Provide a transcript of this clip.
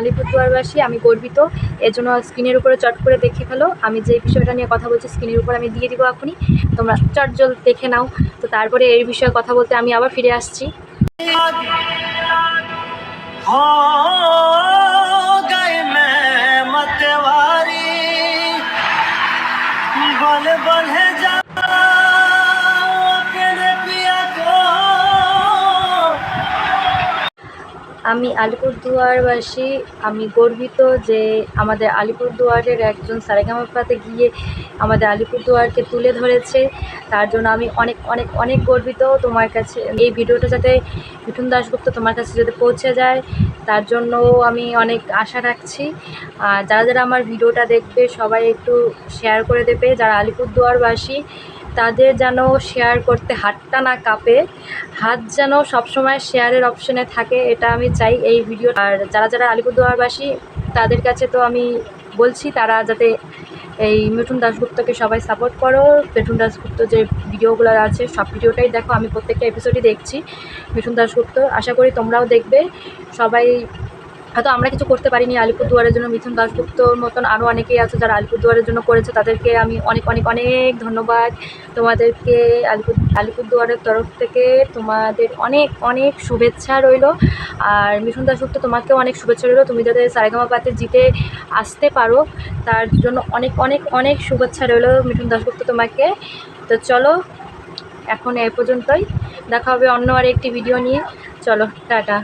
আলিপুরদুয়ারবাসী, আমি গর্বিত। এর জন্য স্ক্রিনের উপরে চট করে দেখে ফেলো। আমি যে বিষয়টা নিয়ে কথা বলছি, স্ক্রিনের উপর আমি দিয়ে দিব এখনই। তোমরা চট জল দেখে নাও। তো তারপরে এই বিষয়ে কথা বলতে আমি আবার ফিরে আসছি। বলে বলে যা আমি আলিপুরদুয়ারবাসী, আমি গর্বিত যে আমাদের আলিপুরদুয়ারের একজন সারেগামাপাতে গিয়ে আমাদের আলিপুরদুয়ারকে তুলে ধরেছে। তার জন্য আমি অনেক অনেক অনেক গর্বিত তোমার কাছে। এই ভিডিওটা যাতে মিঠুন দাশগুপ্ত তোমার কাছে যাতে পৌঁছে যায়, তার জন্য আমি অনেক আশা রাখছি। আর যারা যারা আমার ভিডিওটা দেখবে, সবাই একটু শেয়ার করে দেবে। যারা আলিপুরদুয়ারবাসী তাদের যেন শেয়ার করতে হাতটা না কাঁপে, হাত যেন সবসময় শেয়ারের অপশনে থাকে, এটা আমি চাই এই ভিডিও আর যারা যারা আলিপুরদুয়ারবাসী, তাদের কাছে তো আমি বলছি, তারা যাতে এই মিঠুন দাশগুপ্তকে সবাই সাপোর্ট করো। মিঠুন দাশগুপ্ত যে ভিডিওগুলো আছে, সব ভিডিওটাই দেখো। আমি প্রত্যেকটা এপিসোডই দেখছি মিঠুন দাশগুপ্ত। আশা করি তোমরাও দেখবে। সবাই হয়তো আমরা কিছু করতে পারিনি আলিপুরদুয়ারের জন্য, মিথুন দাশগুপ্তর মতন আরও অনেকেই আছে যারা আলিপুরদুয়ারের জন্য করেছে, তাদেরকে আমি অনেক অনেক অনেক ধন্যবাদ। তোমাদেরকে আলিপুর, আলিপুরদুয়ারের তরফ থেকে তোমাদের অনেক অনেক শুভেচ্ছা রইল। আর মিঠুন দাসগুপ্ত তোমাকেও অনেক শুভেচ্ছা রইল। তুমি যাতে সারেগামা পাতে জিতে আসতে পারো, তার জন্য অনেক অনেক অনেক শুভেচ্ছা রইল মিঠুন দাসগুপ্ত তোমাকে। তো চলো, এখন এই পর্যন্তই। দেখা হবে অন্য আর একটি ভিডিও নিয়ে। চলো, টাটা।